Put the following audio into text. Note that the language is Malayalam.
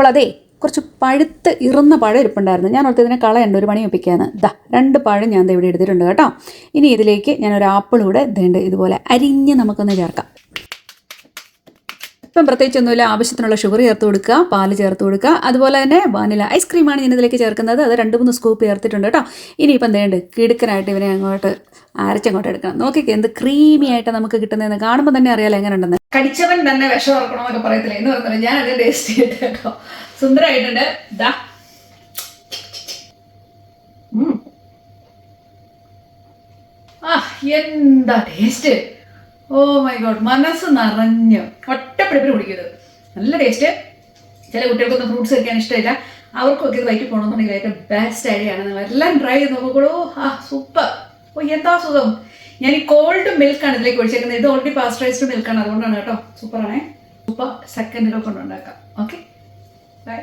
അപ്പോൾ അതേ കുറച്ച് പഴുത്ത് ഇറുന്ന പഴം ഇരിപ്പുണ്ടായിരുന്നു. ഞാൻ ഓർത്ത് ഇതിനെ കളയണ്ട ഒരു പണി ഒപ്പിക്കാന്ന്. ദാ രണ്ട് പഴം ഞാൻ ഇവിടെ എടുത്തിട്ടുണ്ട് കേട്ടോ. ഇനി ഇതിലേക്ക് ഞാൻ ഒരു ആപ്പിൾ കൂടെ ഇതുണ്ട് ഇതുപോലെ അരിഞ്ഞ് നമുക്കൊന്ന് ചേർക്കാം. ഇപ്പം പ്രത്യേകിച്ചൊന്നുമില്ല. ആവശ്യത്തിനുള്ള ഷുഗർ ചേർത്ത് കൊടുക്കുക പാൽ ചേർത്ത് കൊടുക്കുക. അതുപോലെ തന്നെ വാനില ഐസ്ക്രീമാണ് ഞാൻ ഇതിലേക്ക് ചേർക്കുന്നത്. അത് രണ്ട് മൂന്ന് സ്കൂപ്പ് ചേർത്തിട്ടുണ്ട് കേട്ടോ. ഇനിയിപ്പം എന്തേണ്ട് കിടുക്കനായിട്ട് ഇവനെ അങ്ങോട്ട് അരച്ചങ്ങോട്ട് എടുക്കണം. നോക്കിക്കേ എന്ത് ക്രീമി ആയിട്ട് നമുക്ക് കിട്ടുന്നതെന്ന് കാണുമ്പോൾ തന്നെ അറിയാലോ എങ്ങനെ ഉണ്ടെന്ന് കടിച്ചവൻ തന്നെ വിഷം ഇറക്കണമെന്നൊക്കെ പറയത്തില്ല? എന്ന് പറഞ്ഞാൽ ഞാൻ അതിന്റെ ടേസ്റ്റ് ചെയ്തിട്ട് കേട്ടോ. സുന്ദരമായിട്ടുണ്ട് ഉം. ആ എന്താ ടേസ്റ്റ് ഓ മൈ ഗോഡ് മനസ്സ് നിറഞ്ഞു ഒറ്റപ്പിടിപ്പിന് കുടിക്കരുത്. നല്ല ടേസ്റ്റ് ചില കുട്ടികൾക്കൊന്നും ഫ്രൂട്ട്സ് കഴിക്കാൻ ഇഷ്ടമില്ല. അവർക്കൊക്കെ ഇത് വൈകിട്ട് പോകണമെന്നുണ്ടെങ്കിൽ ഏറ്റവും ബെസ്റ്റ് ഐഡിയ ആണ്. നിങ്ങൾ എല്ലാം ട്രൈ ചെയ്ത് നോക്കൂ ആ സൂപ്പർ ഓ എന്താ സുഖം? ഞാൻ ഈ കോൾഡ് മിൽക്കാണ് ഇതിലേക്ക് ഒഴിച്ചേക്കുന്നത്. ഇത് ഓൾറെഡി പാസ്റ്ററൈസ്ഡ് മിൽക്കാണ് അതുകൊണ്ടാണ് കേട്ടോ. സൂപ്പറാണേ സൂപ്പർ സെക്കൻഡിലൊക്കെ കൊണ്ടുണ്ടാക്കാം ഓക്കെ ബൈ